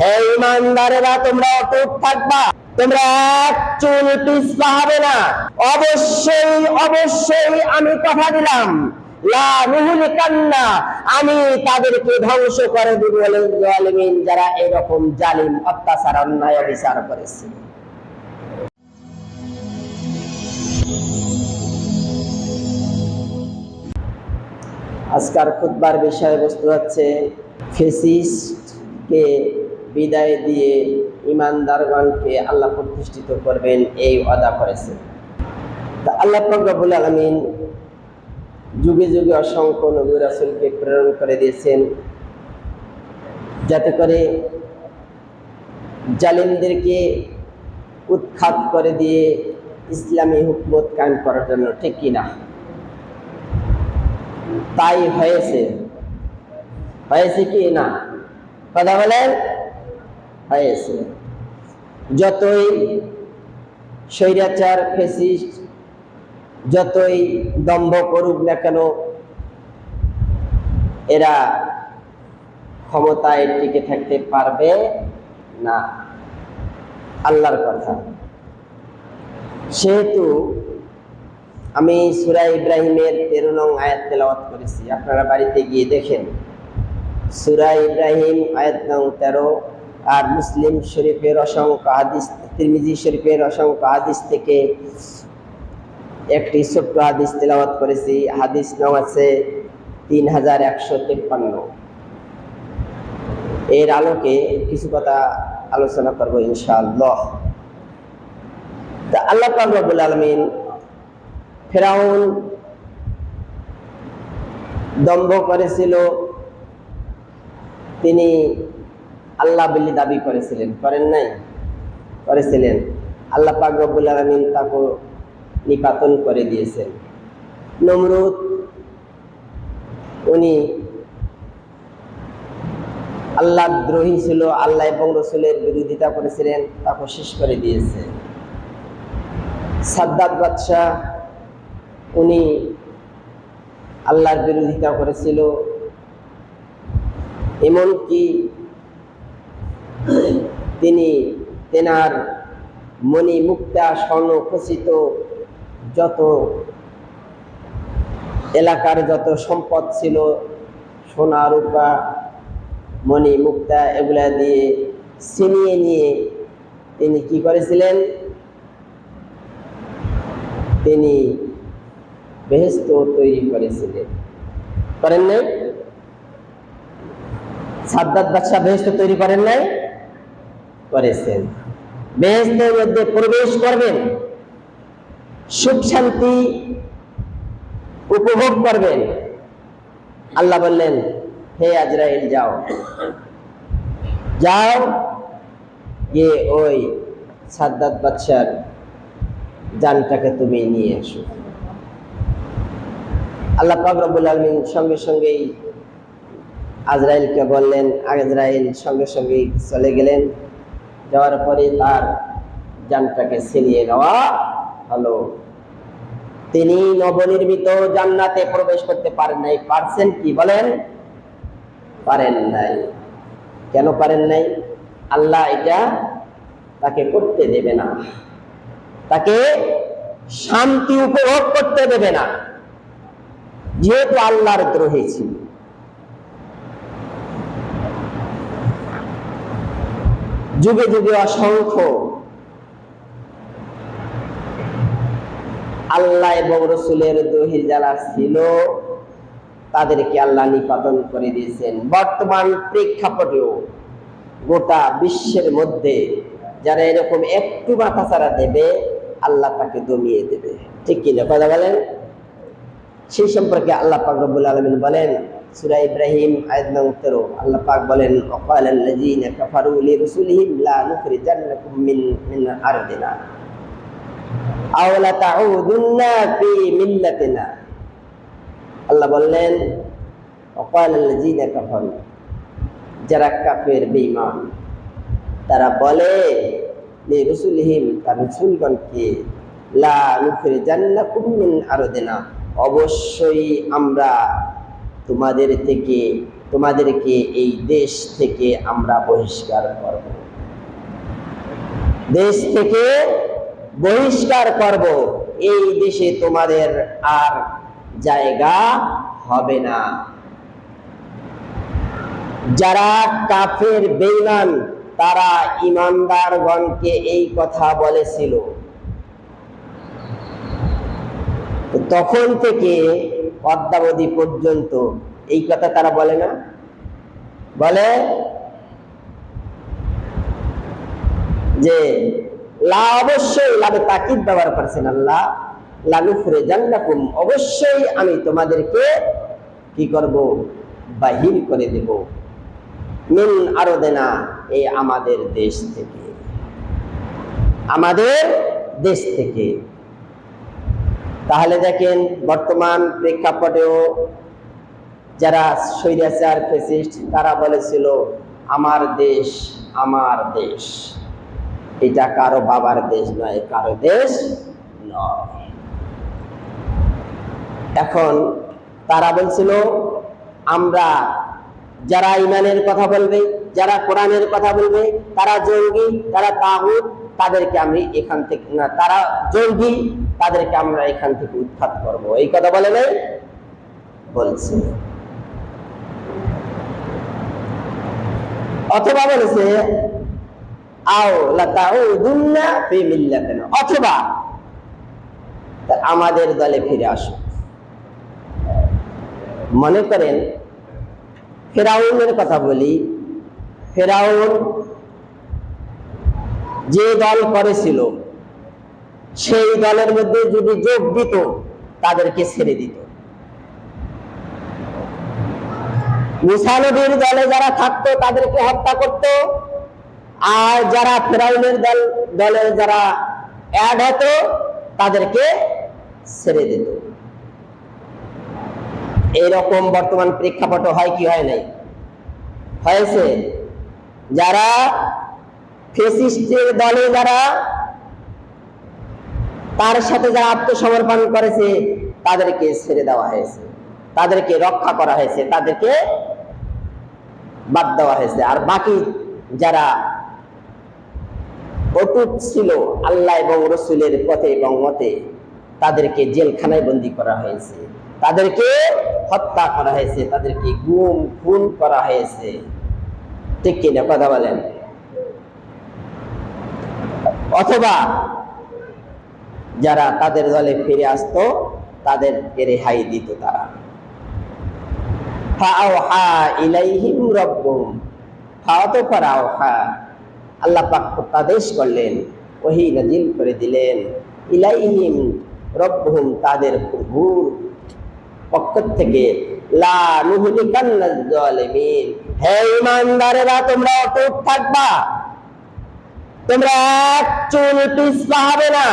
হে ইমানদারেরা তোমরা অটুট থাকবা। তোমরা এক চুল পিছপা হবে না। অবশ্যই অবশ্যই আমি কথা দিলাম। আমি তাদেরকে ধ্বংস করে দিব যারা এরকম জালিম, অত্যাচার, অন্যায় বিচার করেছে। আজকার খুতবার বিষয়বস্তু হচ্ছে, ফেসিস্টকে বিদায় দিয়ে ইমানদারগণকে আল্লাহ প্রতিষ্ঠিত করবেন এই ওয়াদা করেছে। তা আল্লাহ রব্বুল আলমিন যুগে যুগে অসংখ্য নবী রাসুলকে প্রেরণ করে দিয়েছেন। যাতে করে জালিমদেরকে উৎখাত করে দিয়ে ইসলামী হুকমত কায়েম করার জন্য, ঠিক কিনা তাই হয়েছে। হয়েছে কি না? কথা বলেন। হয়েছে। যতই স্বৈরাচার ফেসিস্ট যতই দম্ভ করুক না কেন, এরা ক্ষমতায় টিকে থাকতে পারবে না। আল্লাহর কথা। সেহেতু আমি সুরা ইব্রাহিমের তেরো নং আয়াত তেলাওয়াত করেছি। আপনারা বাড়িতে গিয়ে দেখেন। সুরা ইব্রাহিম আয়াত নং তেরো আর মুসলিম শরীফের অসংখ্য হাদিস, তিরমিজি শরীফের অসংখ্য হাদিস থেকে একটি ছোট্ট হাদিস তেলাওয়াত করেছি। হাদিস নং আছে তিন হাজার একশো তেপ্পান্ন। এর আলোকে কিছু কথা আলোচনা করব ইনশাআল্লাহ। তা আল্লাহ পাক রব্বুল আলমিন ফেরাউন দম্ভ করেছিল। তিনি আল্লাহ বলি দাবি করেছিলেন, করেন নাই? করেছিলেন। আল্লাহ পাক রব্বুল আলমিন তাকে নিপাতন করে দিয়েছেন। নমরুদ, উনি আল্লাহ দ্রোহী ছিল, আল্লাহ এবং রসুলের বিরোধিতা করেছিলেন, তাকে শেষ করে দিয়েছে। সাদ্দাত বাদশাহ, উনি আল্লাহর বিরোধিতা করেছিল। এমনকি তিনি তেনার মণি মুক্তা স্বর্ণ খচিত যত এলাকার যত সম্পদ ছিল সোনা রূপা মণি মুক্তা এগুলা দিয়ে ছিনিয়ে নিয়ে তিনি কি করেছিলেন? তিনি বেহেস্ত তৈরি করেছিলেন। করেন নাই? সাদ্দাত বাদশাহ বেহেস্ত তৈরি করেন নাই? করেছেন। বেহেস্তের মধ্যে প্রবেশ করবেন, সুখ শান্তি উপভোগ করবেন। আল্লাহ বললেন, হে আজরাইল, যাও। যাও, গিয়ে ওই সাদ্দাত বাদশার যানটাকে তুমি নিয়ে এসো। আল্লাহ পাক রব্বুল আলমিন সঙ্গে সঙ্গেই আজরাইলকে বললেন, আজরাইল সঙ্গে সঙ্গেই চলে গেলেন। যাওয়ার পরে তার জানটাকে ছিনিয়ে নেওয়া হলো। তিনি নবনির্মিত জান্নাতে প্রবেশ করতে পারেন নাই। পারছেন কি বলেন? পারেন নাই। কেন পারেন নাই? আল্লাহ এটা তাকে করতে দেবে না। তাকে শান্তি উপভোগ করতে দেবে না। যেহেতু আল্লাহর দ্রোহী ছিল। যুগে যুগে অসংখ্য। আল্লাহ এবং রসুলের দহির যারা ছিল, তাদেরকে আল্লাহ নিপাতন করে দিয়েছেন। বর্তমান প্রেক্ষাপটেও গোটা বিশ্বের মধ্যে যারা এরকম একটু মাথা ছাড়া দেবে, আল্লাহ তাকে দমিয়ে দেবে। ঠিক কিনা কথা বলেন? সেই সম্পর্কে আল্লাহ পাক রব্বুল আলমিন বলেন সুরা ইব্রাহিম, আয়াত নং 13 আল্লাহ পাক বলেন ওয়াকাল আল্লাযীনা কাফারু লিরুসুলিহিম লা নুখরিজান্নাকুম মিন মিন আরদিনা। আও লা তাউদুন্না ফি মিল্লাতিনা। আল্লাহ বললেন ওয়াকাল আল্লাযীনা কাফারু, যারা কাফের, বেঈমান, তারা বলে, লিরুসুলিহিম, তার রাসূলগণকে লা নুখরিজান্নাকুম মিন আরদিনা। অবশ্যই আমরা তোমাদের থেকে, তোমাদেরকে এই দেশ থেকে আমরা বহিষ্কার করব। দেশ থেকে বহিষ্কার করব। এই দেশে তোমাদের আর জায়গা হবে না। যারা কাফের বেইমান তারা ইমানদারগণকে এই কথা বলেছিল। তখন থেকে অদ্যাবধি পর্যন্ত। এই কথা তারা বলে না? বলে যে, লা অবশ্যই লাভে তাকিদ ব্যবহার করছেন আল্লাহ। লালু ফুরে জান্নাকুম অবশ্যই আমি তোমাদেরকে কি করব? বাহির করে দেব। মিন আরও দেনা এই আমাদের দেশ থেকে। আমাদের দেশ থেকে। তাহলে দেখেন বর্তমান প্রেক্ষাপটেও যারা স্বৈরাচার ফেসিস্ট তারা বলেছিল, আমার দেশ আমার দেশ। এটা কারও বাবার দেশ নয়, কারও দেশ নয়। এখন তারা বলছিল, আমরা যারা ইমানের কথা বলবে, যারা কোরআনের কথা বলবে, তারা জঙ্গি, তারা তাহুদ তাদেরকে আমি এখান থেকে না, তারা জঙ্গি তাদেরকে আমরা এখান থেকে উৎখাত করব। এই কথা বলে নাই? বলছে। অথবা বলেছে, আও লাতাউদুন্না ফি মিল্লাতিনা। অথবা আমাদের দলে ফিরে আসো। মনে করেন, ফেরাউনের কথা বলি, ফেরাউন যে দল করেছিল সেই দলের মধ্যে যদি যোগ দিত, তাদেরকে ছেড়ে দিত। মুসানবীর দলে যারা থাকতো, তাদেরকে হত্যা করত। আর যারা ফেরাউনের দল, দলে যারা অ্যাড হতো, তাদেরকে ছেড়ে দিত। এইরকম বর্তমান প্রেক্ষাপট হয় কি, হয় নাই? হয়েছে। যারা ফেসিস্টের দলে যারা তার সাথে যারা আত্মসমর্পণ করেছে, তাদেরকে ছেড়ে দেওয়া হয়েছে। তাদেরকে রক্ষা করা হয়েছে, তাদেরকে বাদ দেওয়া হয়েছে। আর বাকি যারা অটুট ছিল আল্লাহ এবং রসুলের পথে এবং মতে, তাদেরকে জেলখানায় বন্দি করা হয়েছে। তাদেরকে হত্যা করা হয়েছে, তাদেরকে গুম, খুন করা হয়েছে। ঠিক কিনা কথা বলেন? অথবা যারা তাদের দলে ফিরে আসতো, তাদেরকে রেহাই দিত তারা। আল্লাহ পাক প্রত্যাদেশ করলেন, ওহি নাজিল করে দিলেন। ইলাইহিম রব্বুহুম তাদের প্রভুর পক্ষ থেকে। হে ঈমানদারেরা, তোমরা অটুট থাকবা। তোমরা এক চুল হবে না।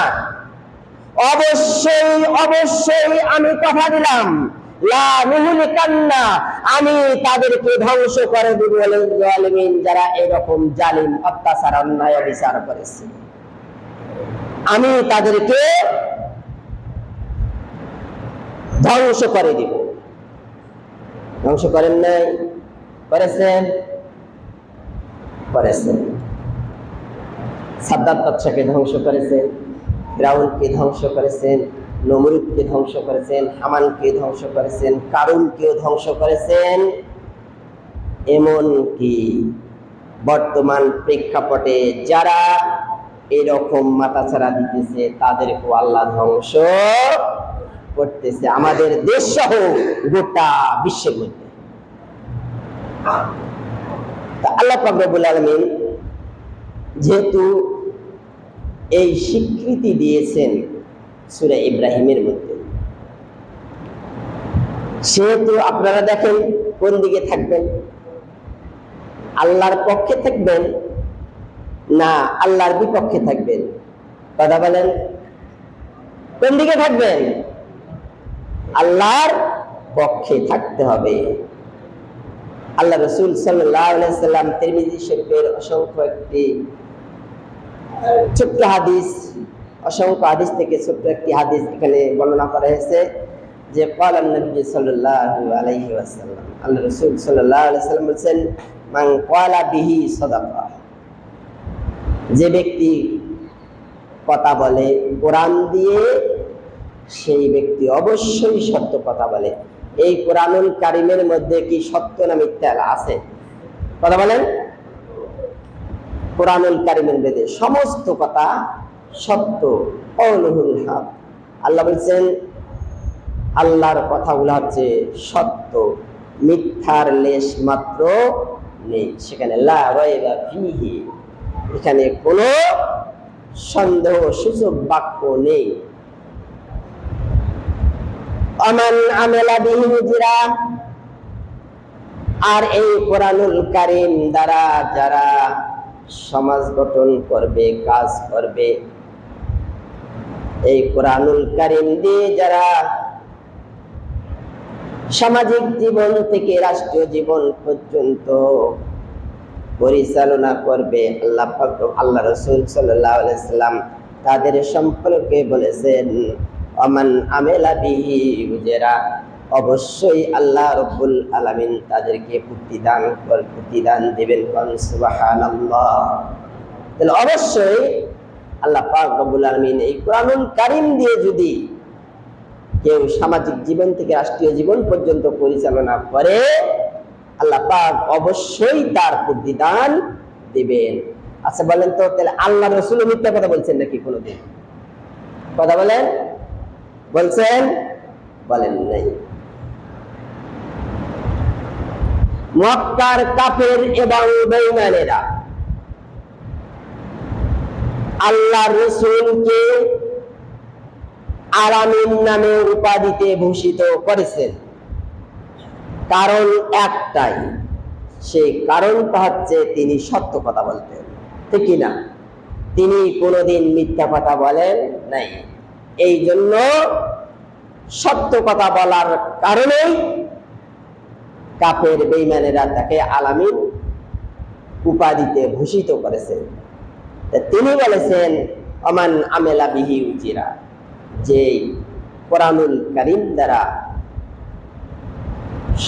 অবশ্যই অবশ্যই আমি কথা দিলাম। আমি তাদেরকে ধ্বংস করে দিব যারা এরকম জালিম, অত্যাচার, অন্যায় বিচার করেছে। আমি তাদেরকে ধ্বংস করে দিব। ধ্বংস করেন নাই? করেছেন? করেছেন। সাদ্দাত বাদশাকে ধ্বংস করেছেন? ফেরাউনকে ধ্বংস করেছেন, নমরুদকে ধ্বংস করেছেন, হামানকে ধ্বংস করেছেন কারুনকেও ধ্বংস করেছেন। এমনকি বর্তমান প্রেক্ষাপটে যারা এরকম মাথাছাড়া দিতেছে, তাদেরকেও আল্লাহ ধ্বংস করতেছে। আমাদের দেশ সহ গোটা বিশ্বের মধ্যে। আল্লাহ আলমিন যেহেতু এই স্বীকৃতি দিয়েছেন সুরা ইব্রাহিমের মধ্যে। সেহেতু আপনারা দেখেন কোন দিকে থাকবেন? আল্লাহর পক্ষে থাকবেন না আল্লাহর বিপক্ষে থাকবেন? কথা বলেন। কোন দিকে থাকবেন? আল্লাহর পক্ষে থাকতে হবে। আল্লাহ রসুল সাল্লাম তিরমিজি শরীফের অসংখ্য একটি ছোট্ট হাদিস, অসংখ্য হাদিস থেকে ছোট্ট একটি হাদিস এখানে বর্ণনা করা হয়েছে যে কালাম নবী সাল্লাল্লাহু আলাইহি ওয়াসাল্লাম আল্লাহ রাসূল সাল্লাল্লাহু আলাইহি ওয়াসাল্লাম বলেন মান বিহি সাদাকা যে ব্যক্তি কথা বলে কোরআন দিয়ে, সেই ব্যক্তি অবশ্যই সত্য কথা বলে। এই কোরআনুল কারিমের মধ্যে কি সত্য না মিথ্যা আছে? কথা বলেন। কোরআনুল কারিমের বেদে সমস্ত কথা সত্য অনুহুল হক। আল্লাহ বলছেন, আল্লাহর কথাগুলো হচ্ছে সত্য, মিথ্যার লেশ মাত্র নেই। সেখানে এখানে কোনো সন্দেহ সূচক বাক্য নেই। আমান আমেলা বিহি উজরা, আর এই কোরআনুল কারিম দ্বারা যারা সমাজ গঠন করবে, কাজ করবে। এই কোরআনুল কারিম দিয়ে যারা সামাজিক জীবন থেকে রাষ্ট্রীয় জীবন পর্যন্ত পরিচালনা করবে, আল্লাহ আল্লাহ রসুল সাল্লাম তাদের সম্পর্কে বলেছেন অমান আমেলা বিহি উজেরা। অবশ্যই আল্লাহ রব্বুল আলামিন তাদেরকে প্রতিদান প্রতিদান দেবেন। তাহলে অবশ্যই আল্লাহ পাক রব্বুল আলমিন এই কোরআনুল কারিম দিয়ে যদি কেউ সামাজিক জীবন থেকে রাষ্ট্রীয় জীবন পর্যন্ত পরিচালনা করে, আল্লাহ পাক অবশ্যই তার প্রতিদান দেবেন। আচ্ছা বলেন তো, তাহলে আল্লাহ রসুল মিথ্যা কথা বলছেন নাকি কোনোদিন? কথা বলেন? বলছেন? বলেন নাই। মক্কার কাফের এবং বেঈমানেরা আল্লাহ রসুলকে আলামিন নামে উপাধিতে ভূষিত করেছেন। কারণ একটাই, সেই কারণটা হচ্ছে তিনি সত্য কথা বলতেন। ঠিক না? তিনি কোনোদিন মিথ্যা কথা বলেন নাই। এই জন্য সত্য কথা বলার কারণেই কাফের বেইমানেরা তাকে আলামিন উপাধিতে ভূষিত করেছেন তিনি বলেছেন, অমান আমেলা বিহি উজিরা যে কোরআনুল কারিম দ্বারা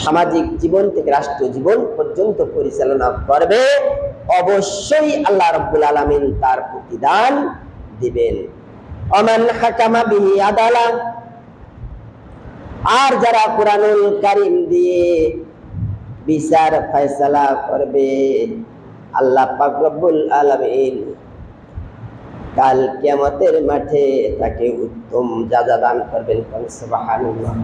সামাজিক জীবন থেকে রাষ্ট্র জীবন পর্যন্ত পরিচালনা করবে, অবশ্যই আল্লাহ রব্বুল আলমিন তার প্রতিদান দিবেন। অমান হাকামা বিহি আদালা। আর যারা কোরআনুল করিম দিয়ে বিচার ফয়সালা করবে। আল্লাহ পাক রব্বুল আলামিন কাল কিয়ামতের মাঠে তাকে উত্তম যা দান করবেন সুবহানাল্লাহ।